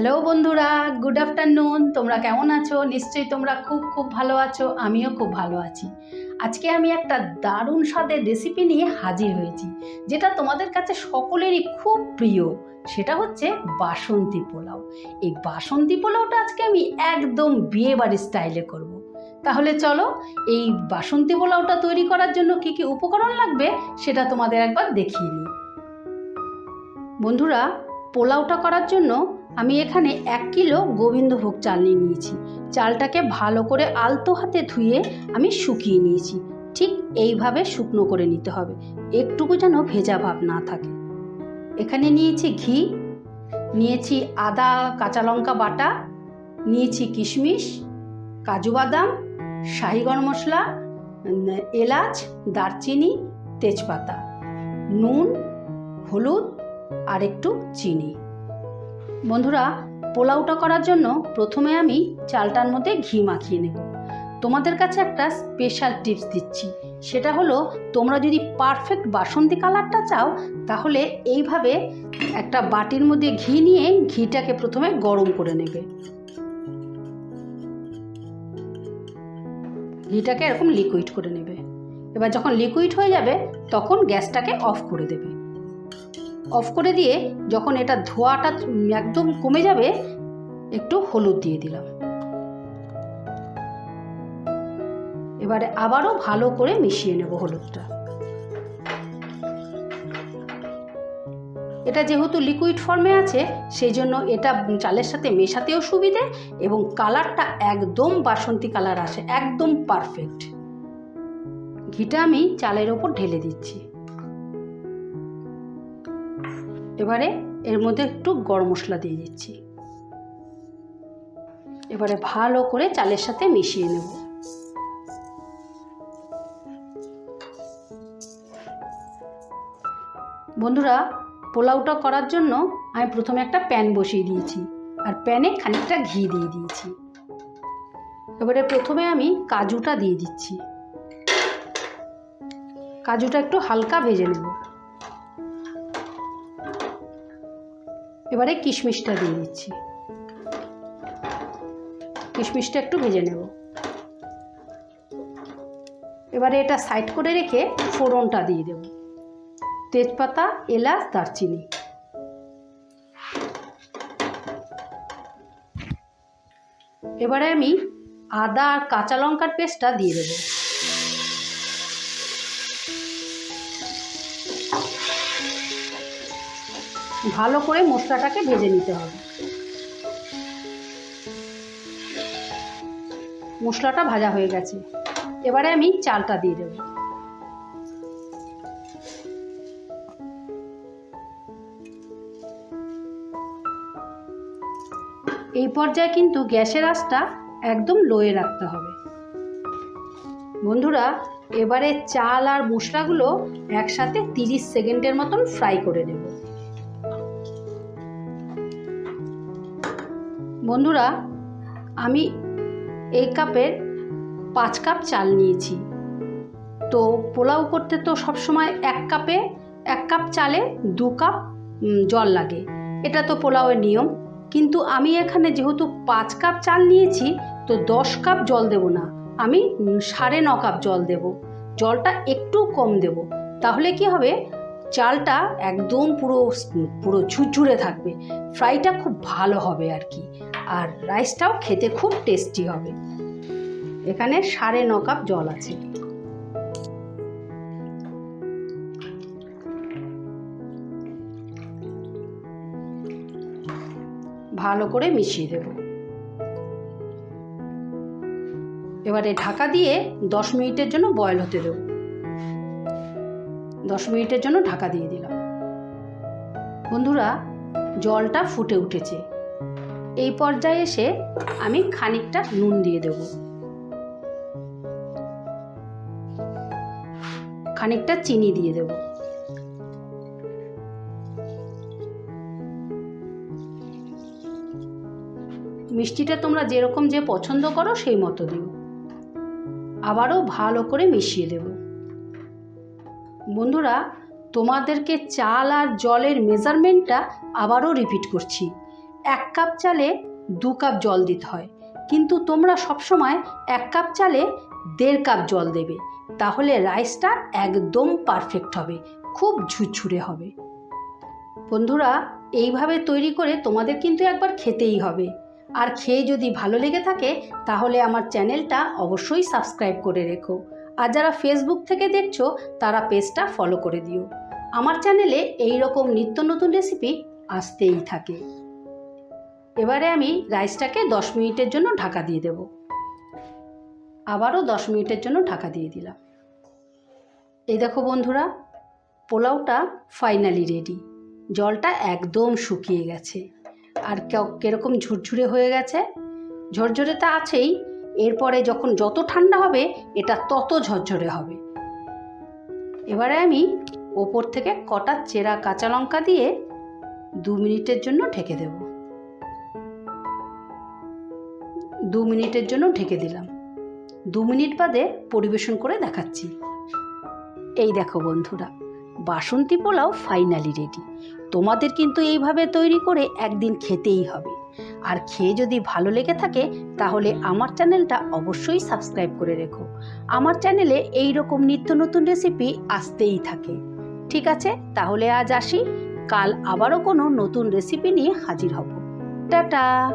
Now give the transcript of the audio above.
Hello বন্ধুরা good afternoon তোমরা কেমন আছো? নিশ্চয়ই তোমরা খুব খুব ভালো আছো, আমিও খুব ভালো আছি। আজকে আমি একটা দারুণ স্বাদের রেসিপি নিয়ে হাজির হয়েছি, যেটা তোমাদের কাছে সকলেরই খুব প্রিয়, সেটা হচ্ছে বাসন্তী পোলাও। এই বাসন্তী পোলাওটা আজকে আমি একদম বিয়ে বাড়ির স্টাইলে করব। তাহলে চলো, এই বাসন্তী পোলাওটা তৈরি করার জন্য কি কি উপকরণ লাগবে, সেটা তোমাদের একবার দেখিয়ে নিই। বন্ধুরা, পোলাওটা করার জন্য আমি এখানে এক কিলো গোবিন্দভোগ চাল নিয়ে নিয়েছি। চালটাকে ভালো করে আলতো হাতে ধুয়ে আমি শুকিয়ে নিয়েছি। ঠিক এইভাবে শুকনো করে নিতে হবে। একটুকু যেন ভেজা ভাব না থাকে। এখানে নিয়েছি ঘি, নিয়েছি আদা, কাঁচা লঙ্কা বাটা, নিয়েছি কিশমিশ, কাজু বাদাম, শাহি গরম মশলা এলাচ, দারচিনি, তেজপাতা, নুন, হলুদ আর একটু চিনি। বন্ধুরা, পোলাওটা করার জন্য প্রথমে আমি চালটার মধ্যে ঘি মাখিয়ে নেব। তোমাদের কাছে একটা স্পেশাল টিপস দিচ্ছি। সেটা হলো, তোমরা যদি পারফেক্ট বাসন্তী কালারটা চাও, তাহলে এইভাবে একটা বাটির মধ্যে ঘি নিয়ে ঘিটাকে প্রথমে গরম করে নেবে। ঘিটাকে এরকম লিকুইড করে নেবে। এবার যখন লিকুইড হয়ে যাবে, তখন গ্যাসটাকে অফ করে দেবে। অফ করে দিয়ে যখন এটা ধোয়াটা একদম কমে যাবে, একটু হলুদ দিয়ে দিলাম। এবারে আবারও ভালো করে মিশিয়ে নেব হলুদটা। এটা যেহেতু লিকুইড ফর্মে আছে, সেই জন্য এটা চালের সাথে মেশাতেও সুবিধে এবং কালারটা একদম বাসন্তী কালার আসে, একদম পারফেক্ট ঘিটা আমি চালের ওপর ঢেলে দিচ্ছি। এবারে এর মধ্যে একটু গরম মশলা দিয়ে দিচ্ছি। এবারে ভালো করে চালের সাথে মিশিয়ে নেব। বন্ধুরা, পোলাওটা করার জন্য আমি প্রথমে একটা প্যান বসিয়ে দিয়েছি আর প্যানে খানিকটা ঘি দিয়ে দিয়েছি। এবারে প্রথমে আমি কাজুটা দিয়ে দিচ্ছি। কাজুটা একটু হালকা ভেজে নেব। এবারে কিশমিশটা দিয়ে দিচ্ছি। কিশমিশটা একটু ভেজে নেব। এবারে এটা সাইড করে রেখে ফোড়নটা দিয়ে দেব। তেজপাতা, এলাচ, দারচিনি। এবারে আমি আদা আর কাঁচা লঙ্কার পেস্টটা দিয়ে দেবো। ভালো করে মশলাটাকে ভেজে নিতে হবে। মশলাটা ভাজা হয়ে গেছে। এবারে আমি চালটা দিয়ে দেব। এই পর্যায়ে কিন্তু গ্যাসের আঁচটা একদম লোয়ে রাখতে হবে। বন্ধুরা, এবারে চাল আর মশলাগুলো একসাথে তিরিশ সেকেন্ডের মতন ফ্রাই করে নেব। বন্ধুরা, আমি এই কাপের পাঁচ কাপ চাল নিয়েছি। তো পোলাও করতে তো সবসময় এক কাপে, এক কাপ চালে দু কাপ জল লাগে। এটা তো পোলাওয়ের নিয়ম। কিন্তু আমি এখানে যেহেতু পাঁচ কাপ চাল নিয়েছি, তো দশ কাপ জল দেব না। আমি সাড়ে ন কাপ জল দেব। জলটা একটু কম দেব। তাহলে কি হবে? চালটা একদম পুরো পুরো ঝুরঝুরে থাকবে। ফ্রাইটা খুব ভালো হবে আর কি। আর রাইসটাও খেতে খুব টেস্টি হবে। এখানে সাড়ে ন কাপ জল আছে। ভালো করে মিশিয়ে দেব। এবারে ঢাকা দিয়ে দশ মিনিটের জন্য বয়েল হতে দেব। দশ মিনিটের জন্য ঢাকা দিয়ে দিলাম। বন্ধুরা, জলটা ফুটে উঠেছে। এই পর্যায়ে এসে আমি খানিকটা নুন দিয়ে দেব। খানিকটা চিনি দিয়ে দেব। মিষ্টিটা তোমরা যেরকম যে পছন্দ করো সেই মতো দিও। আবারও ভালো করে মিশিয়ে দেব। বন্ধুরা, তোমাদেরকে চাল আর জলের মেজারমেন্টটা আবারও রিপিট করছি। এক কাপ চালে দু কাপ জল দিতে হয়। কিন্তু তোমরা সবসময় এক কাপ চালে দেড় কাপ জল দেবে। তাহলে রাইসটা একদম পারফেক্ট হবে, খুব ঝুরঝুরে হবে। বন্ধুরা, এইভাবে তৈরি করে তোমাদের কিন্তু একবার খেতেই হবে। আর খেয়ে যদি ভালো লেগে থাকে, তাহলে আমার চ্যানেলটা অবশ্যই সাবস্ক্রাইব করে রেখো। আর যারা ফেসবুক থেকে দেখছ, তারা পেজটা ফলো করে দিও। আমার চ্যানেলে এই রকম নিত্য নতুন রেসিপি আসতেই থাকে। এবারে আমি রাইসটাকে দশ মিনিটের জন্য ঢাকা দিয়ে দেব। আবারও দশ মিনিটের জন্য ঢাকা দিয়ে দিলাম। এই দেখো বন্ধুরা, পোলাওটা ফাইনালি রেডি। জলটা একদম শুকিয়ে গেছে। আর কীরকম ঝুরঝুরে হয়ে গেছে। ঝরঝরে তা আছেই। এরপরে যখন যত ঠান্ডা হবে, এটা তত ঝরঝরে হবে। এবারে আমি ওপর থেকে কটা চেরা কাঁচা লঙ্কা দিয়ে দু মিনিটের জন্য ঢেকে দেব। দু মিনিটের জন্য ঢেকে দিলাম। দু মিনিট বাদে পরিবেশন করে দেখাচ্ছি। এই দেখো বন্ধুরা, বাসন্তী পোলাও ফাইনালি রেডি তোমাদের কিন্তু এইভাবে তৈরি করে একদিন খেতেই হবে। আর খেয়ে যদি ভালো লেগে থাকে, তাহলে আমার চ্যানেলটা অবশ্যই সাবস্ক্রাইব করে রেখো। আমার চ্যানেলে এই রকম নিত্য নতুন রেসিপি আসতেই থাকে। ঠিক আছে? তাহলে আজ আসি। কাল আবারও কোনো নতুন রেসিপি নিয়ে হাজির হব। টাটা!